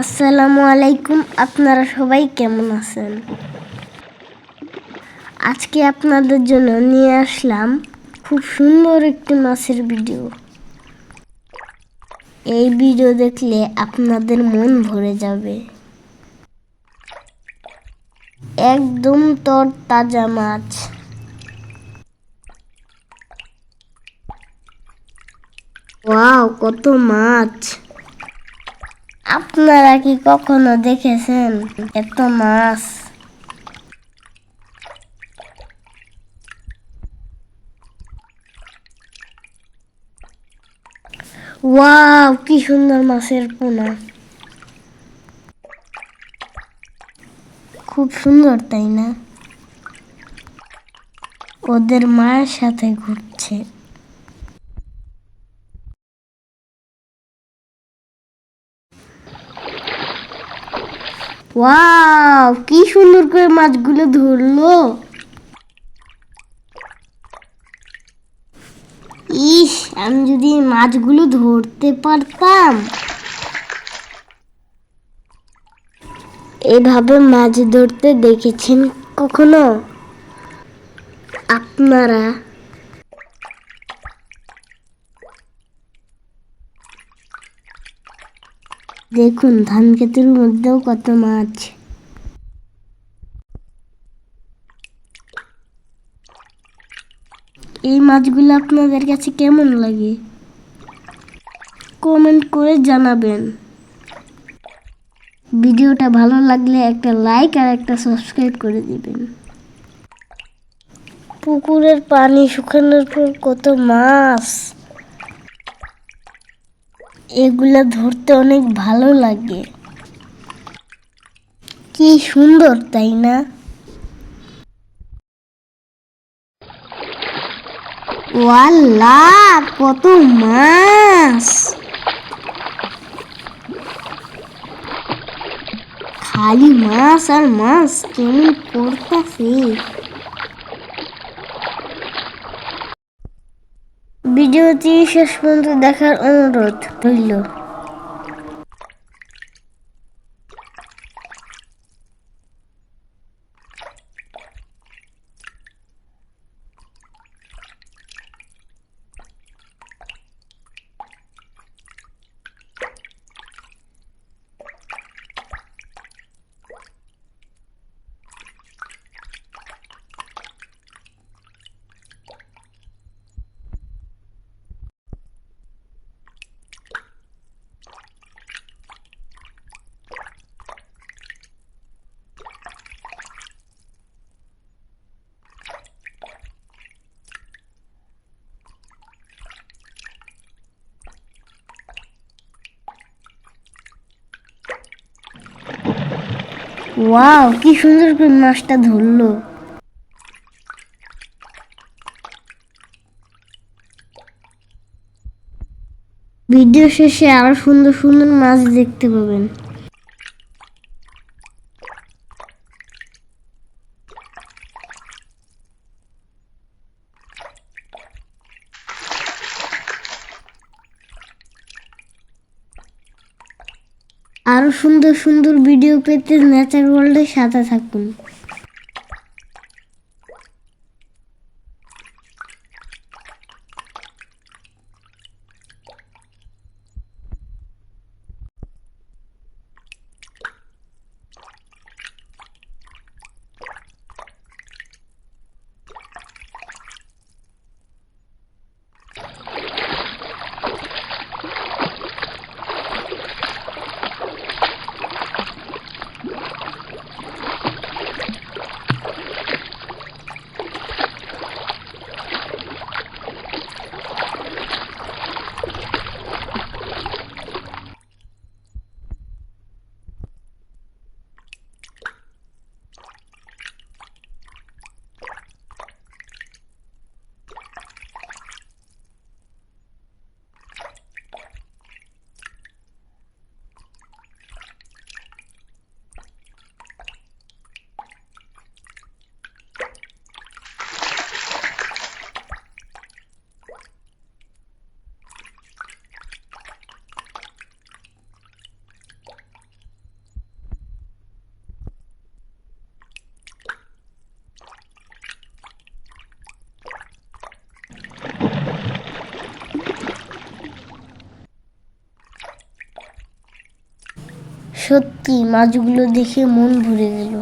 আসসালামু আলাইকুম, আপনারা সবাই কেমন আছেন? আজকে আপনাদের জন্য নিয়ে আসলাম খুব সুন্দর একটি মাছের ভিডিও। এই ভিডিও দেখলে আপনাদের মন ভরে যাবে। একদম তর তাজা মাছ। ওয়াও, কত মাছ! আপনারা কি কখনো দেখেছেন এত মাছ? ওয়াও, কি সুন্দর মাছের পোনা। খুব সুন্দর, তাই না? ওদের মায়ের সাথে ঘুরছে। ওয়াও কি সুন্দর করে মাছগুলো ধরলো। ইস, আমি যদি মাছগুলো ধরতে পারতাম। এভাবে মাছ ধরতে দেখেছেন কখনো? আপনারা দেখুন, ধান ক্ষেতের মধ্যেও কত মাছ। এই মাছগুলো আপনাদের কাছে কেমন লাগে? কমেন্ট করে জানাবেন। ভিডিওটা ভালো লাগলে একটা লাইক আর একটা সাবস্ক্রাইব করে দিবেন। পুকুরের পানি শুকানোর পর কত মাছ। এগুলা ধরতে অনেক ভালো লাগে। কি সুন্দর, তাই না? কত মাছ! খালি মাছ আর মাছ কেমন করতেছে? ভিডিওটি শেষ পর্যন্ত দেখার অনুরোধ রইল। ওয়াও কি সুন্দর করে মাছটা ধরলো। ভিডিও শেষে আরও সুন্দর সুন্দর মাছ দেখতে পাবেন। আরও সুন্দর সুন্দর ভিডিও পেতে নেচার ওয়ার্ল্ডের সাথে থাকুন। সত্যি মাছগুলো দেখে মন ভরে গেল।